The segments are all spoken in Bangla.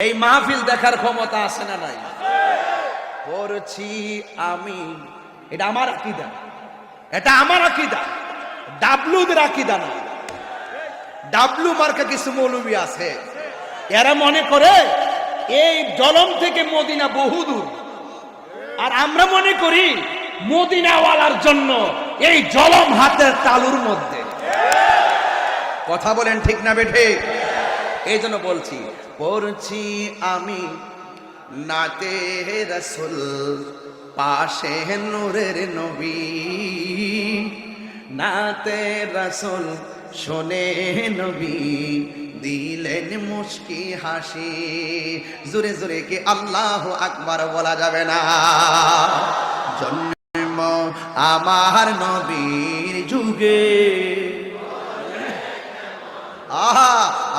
এই মাহফিল দেখার ক্ষমতা আছে না নাই? করছি আমি। এটা আমার আকিদা। এটা আমার আকিদা। ডাবলুদের আকিদা না। ডাবলু মার্কা কিছু মৌলবী আছে। এরা মনে করে, এই জলম থেকে মদিনা বহুদূর। আর আমরা মনে করি, মদিনাওয়ালার জন্য এই জলম হাতের তালুর মধ্যে। কথা বলেন ঠিক না বেঠে এই জন্য বলছি পড়ছি আমি নাতে রসুল পাশে নূরের নবী। নাতে রসুল শোনে নবী দিলেন মুশকি হাসি। জোরে জোরে কি আল্লাহ আকবার বলা যাবে না? জন্ম আমার নবীর যুগে। আহা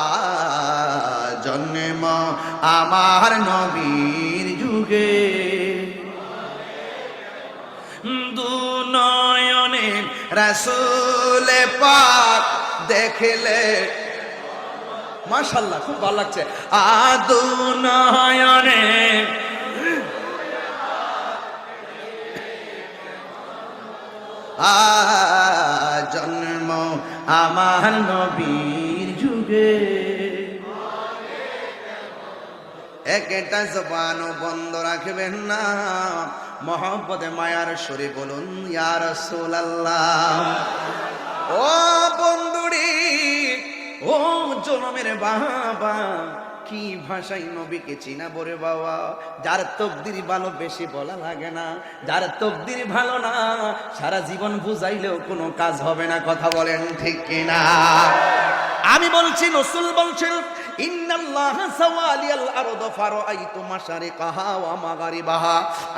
আহা, জন্ম আমার নবীর যুগে। দু নয়নে রসুল পাক দেখলে মাশাল্লাহ খুব ভালো লাগছে। আদু নয়নে জন্ম আমার নবীর যুগে। একটা জবানও বন্ধ রাখবেন না। মহব্বতে, মায়ার সরে বলুন ইয়ার আল্লাহ ও বন্ধুরি, ও জনমের বাবা, কি ভাষায় নবীকে চিনা বরে বাবা? যার তকদির ভালো বেশি বলা লাগে না, যার তকদির ভালো না, সারা জীবন বুঝাইলেও কোনো কাজ হবে না। কথা বলেন ঠিক কিনা? আমি বলছি, নসুল বলছেন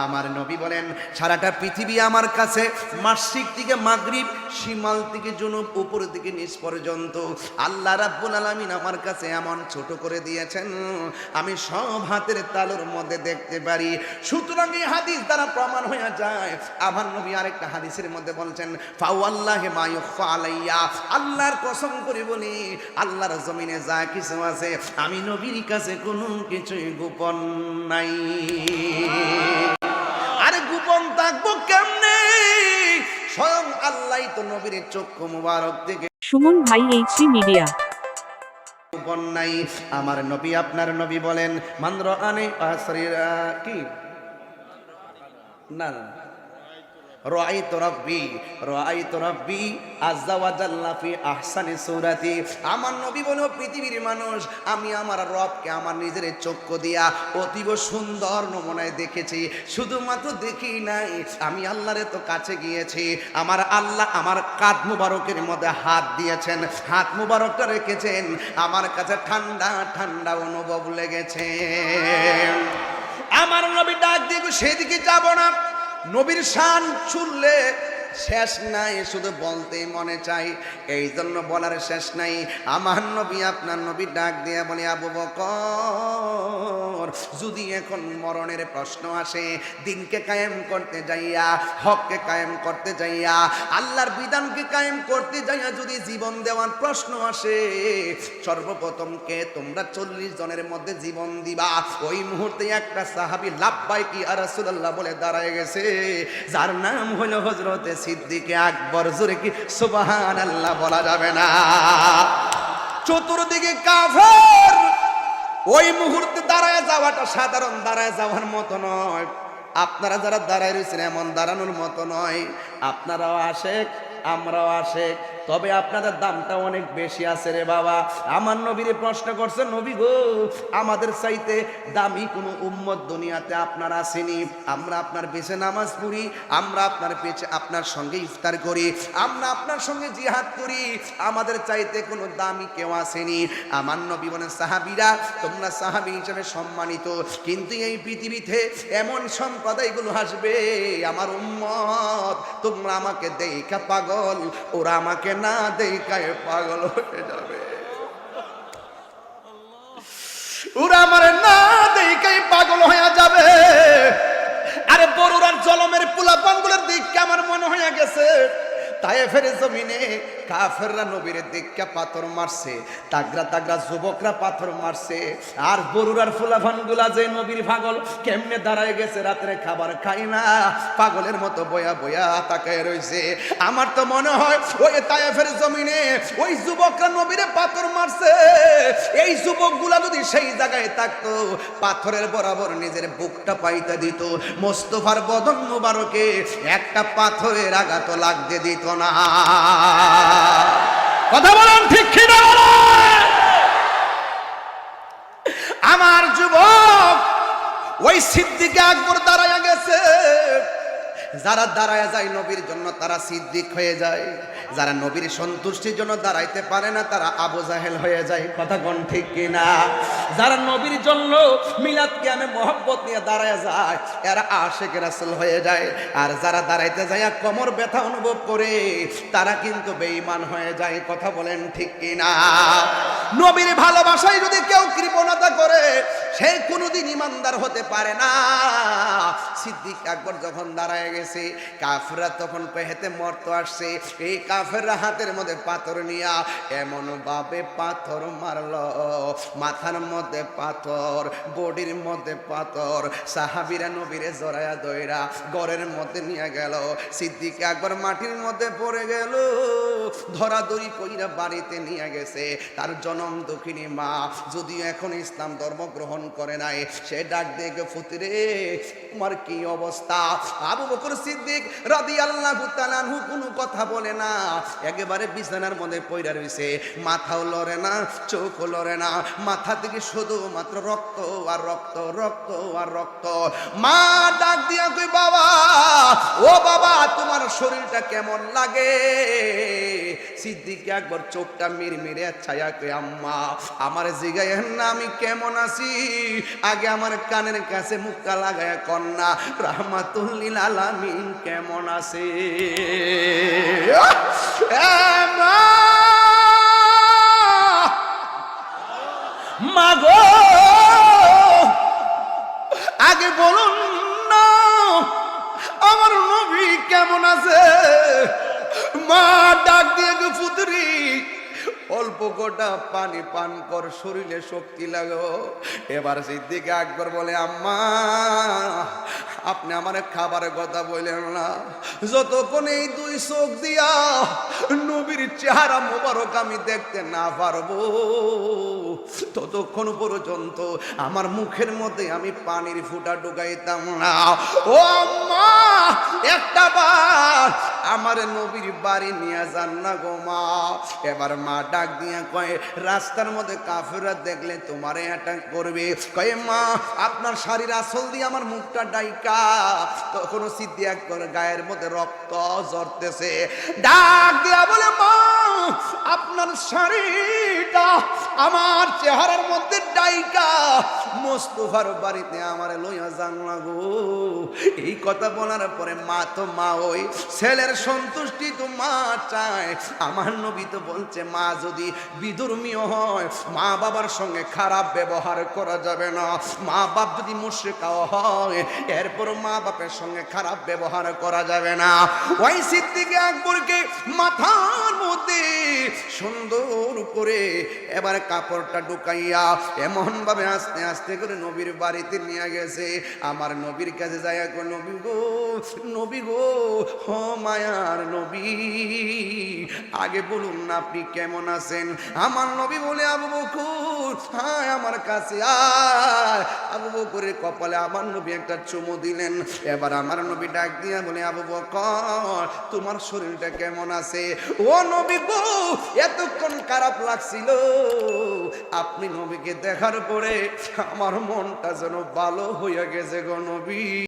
আমার নবী বলেন, সারাটা পৃথিবী আমার কাছে মাসিক থেকে মাগরিব, শিমাল থেকে জনুব, উপর থেকে নিচ পর্যন্ত। আল্লাহ রাব্বুল আলামিন আমার কাছে এমন ছোট করে দিয়েছেন, আমি সব হাতের তালুর মধ্যে দেখতে পারি। সুতরাং এই হাদিস দ্বারা প্রমাণ হয়ে যায়, আমার নবী আরেকটা হাদিসের মধ্যে বলছেন, ফাওয়াল্লাহি মা ইউখফা আলাইয়া। আল্লাহর কসম করে বলি, আল্লাহর জমিনে যা কিছু আছে আমি নবীর কাছে কোনো কিছুই গোপন নাই। আরে গোপন থাকব কেমনে? স্বয়ং আল্লাহ তো নবীর চক্ষু মুবারক থেকে সুমন ভাই এইচডি মিডিয়া গোপন নাই। আমার নবী আপনার নবী বলেন মান্দ্র আনে আহসারিরা কি না না। রাআইতু রাব্বি রাআইতু রাব্বি আযজা ওয়া জাল্লা ফি আহসানি সূরাতি। আমার নবী বলে, পৃথিবীর মানুষ, আমি আমার রবকে আমার নিজের চক্ষু দিয়া অতীব সুন্দর নমুনায় দেখেছি। শুধুমাত্র দেখি নাই, আমি আল্লাহর তো কাছে গিয়েছি। আমার আল্লাহ আমার কাঁধ মুবারকের মধ্যে হাত দিয়েছেন, হাত মুবারকটা রেখেছেন। আমার কাছে ঠান্ডা ঠান্ডা অনুভব লেগেছে। আমার নবী ডাক দিয়ে সেদিকে যাব না। নবীর শান শুনলে শেষ নাই, শুধু বলতেই মনে চাই। এই জন্য বলার শেষ নাই। আমার নবী, আপনার নবী ডাক দিয়ে বলি, আবু বকর যদি এখন মরণের প্রশ্ন আসে, দিনকে কায়েম করতে যাইয়া, হককে কায়েম করতে যাইয়া, আল্লাহর বিধানকে কায়েম করতে যাইয়া যদি জীবন দেওয়ার প্রশ্ন আসে, সর্বপ্রথম কে তোমরা চল্লিশ জনের মধ্যে জীবন দিবা? ওই মুহূর্তে একটা সাহাবি লাভবাই কি আর রাসূলুল্লাহ বলে দাঁড়ায় গেছে, যার নাম হলো হজরতে সিদ্দিকে আকবর। জোরে কি সুবাহান আল্লাহ বলা যাবে না? চতুর্দিকে কাফের! ওই মুহূর্তে দাঁড়ায় যাওয়াটা সাধারণ, দাঁড়ায় যাওয়ার মতো নয়। আপনারা যারা দাঁড়ায় রয়েছেন, এমন দাঁড়ানোর মতো নয়। আপনারাও আশেক আমরাও আশেক তবে আপনাদের দামটা অনেক বেশি আছে রে বাবা। আমার নবীরে প্রশ্ন করছে নবী গো, আমাদের চাইতে দামি কোনো উম্মত দুনিয়াতে আপনার আসেনি। আমরা আপনার পেছে নামাজ পড়ি, আমরা আপনার পেছে আপনার সঙ্গে ইফতার করি, আমরা আপনার সঙ্গে জিহাদ করি। আমাদের চাইতে কোনো দামি কেউ আসেনি। আমার নবী বলেন, সাহাবিরা, তোমরা সাহাবি হিসেবে সম্মানিত। কিন্তু এই পৃথিবীতে এমন সম্প্রদায়গুলো আসবে, আমার উম্মত, তোমরা আমাকে দেখা পাগল, ওরা আমাকে না দেখায় পাগল হয়ে যাবে। ওরা আমার না দেখাই পাগল হয়ে যাবে। আরে বড়ুরার জলমের পোলা পানগুলোর দিককে আমার মনে হয়ে গেছে? তায়েফের জমিনে কাফেররা নবীর দিককা পাথর মারছে তাগরা তাগরা যুবকরা পাথর মারছে, আর বরুরার ফুলাফানগুলা যে নবীর পাগল কেমনে দাঁড়ায় গেছে, রাত্রে খাবার খাই না, পাগলের মতো বয়া বয়া তাকায় রইছে। আমার তো মনে হয় ওই তায়েফের জমিনে ওই যুবকরা নবীরে পাথর মারছে। এই যুবকগুলা যদি সেই জায়গায় থাকতো, পাথরের বরাবর নিজের বুকটা পাইতে দিত, মোস্তফার বদন মুবারকে একটা পাথরের আঘাত লাগতে দিত। না। কথা বলেন ঠিক কিনা আমার যুবক ওই সিদ্দিকে আকবর দাঁড়ায় গেছে। যারা দাঁড়ায় যায় নবীর জন্য তারা সিদ্দিক হয়ে যায়। যারা নবীর সন্তুষ্টির জন্য দাঁড়াইতে পারে না, তারা আবু জাহেল হয়ে যায়। কথা কোন ঠিক কিনা? যারা নবীর জন্য মিলাদ আমি মহব্বত নিয়ে দাঁড়ায় যায়, এরা আশেখ রাসুল হয়ে যায়। আর যারা দাঁড়াইতে যায়, কোমর ব্যথা অনুভব করে, তারা কিন্তু বেঈমান হয়ে যায়। কথা বলেন ঠিক কিনা? নবীর ভালোবাসায় যদি কেউ কৃপণতা করে সে কোনোদিন ইমানদার হতে পারে না। সিদ্দিক আকবর যখন দাঁড়ায় গেছে কাফরা তখন পেহেতে মর্ত আসছে। এই কাফেররা হাতের মধ্যে পাথর নিয়া এমন ভাবে পাথর মারলো। মাথার মধ্যে পাথর, বডির মধ্যে পাথর, সাহাবিরা নবীরে জড়ায়া দইরা ঘরের মধ্যে নিয়ে গেল। সিদ্দিক একবার মাটির মধ্যে পড়ে গেল। ধরাধরি কইরা বাড়িতে নিয়ে গেছে। তার জনম দক্ষিণী মা, যদিও এখন ইসলাম ধর্ম গ্রহণ করে নাই। সে ডাক দেখে ফুতিরে, তোমার কি অবস্থা? আবু বকর সিদ্দিক রাদি আল্লাহ তালানহু কোনো কথা বলে না। একেবারে বিছানার মধ্যে পইরা রইছে। মাথাও লড়ে না, চোখও লড়ে না। মাথা থেকে শুধুমাত্র রক্ত আর রক্ত রক্ত আর রক্ত। মা ডাক দিয়া কই বাবা, ও বাবা, তোমার শরীরটা কেমন লাগে? সিদ্দিক একবার চোখটা মির মিরে ছায়া কই, আম্মা, আমার জিগায় না আমি কেমন আছি? আগে আমার কানের কাছে মুখটা লাগায় কন্যা রাহমাতুল্লিল আলামিন, কেমন আছে? মাগো আগে বলুন না, আমার নবী কেমন আছে? মা ডাক দিয়ে গো পুত্রী, অল্প গোটা পানি পান কর, শরীরে শক্তি লাগো। এবার সিদ্দিকে আকবর বলে, আম্মা, আপনি আমার খাবারের কথা বললেন না। যতক্ষণ এই দুই চোখ দিয়া নবীর চেহারা মোবারক আমি দেখতে না পারব, ততক্ষণ পর্যন্ত আমার মুখের মধ্যে আমি পানির ফুটা ঢুকাইতাম না। ও আম্মা, একটা বার আমার নবীর বাড়ি নিয়ে যান না গো মা। এবার মা ডাক দিয়ে কয়ে, রাস্তার মধ্যে কাফেররা দেখলে তোমারে অ্যাটাক করবে। কয়ে, মা, আপনার শাড়ির আসল দিয়ে আমার মুখটা ডাইকা। তখনও সিদ্ধি এক করে, গায়ের মধ্যে রক্ত জ্বরতেছে ডাক দিয়া বলে আমার চেহারার মধ্যে ডাইকা, মোস্তফার বাড়িতে আমার লইয়া যান না গো। এই কথা বলার পরে মা তো মা ওই, ছেলের সন্তুষ্টি তো মা চায়। আমার নবী তো বলছে, মা যদি বিধর্মীয় হয়, মা বাবার সঙ্গে খারাপ ব্যবহার করা যাবে না। মা বাপ যদি মুশ্রিকাও হয়, এরপর মা বাপের সঙ্গে খারাপ ব্যবহার করা যাবে না। ওই সিদ্দিকে আকবরকে মাথার মধ্যে সুন্দর করে এবার কাপড়টা ঢুকাইয়া এমন ভাবে আস্তে আস্তে করে নবীর বাড়িতে নিয়ে গেছে। আমার নবীর কাছে যায় নবী গো নবী গো হ মায়ার নবী, আগে বলুন না আপনি কেমন আছেন? আমার নবী বলে, আবু বকুর হ্যাঁ আমার কাছে আয়। আবু বকুরের কপালে আমার নবী একটা চুমু দিলেন। এবার আমার নবী ডাক দিয়া বলে, আবু বকর, তোমার শরীরটা কেমন আছে? ও নবী গো, এতক্ষণ খারাপ লাগছিল। আপনি নবীকে দেখার পরে আমার মনটা যেন ভালো হইয়া গেছে গো নবী।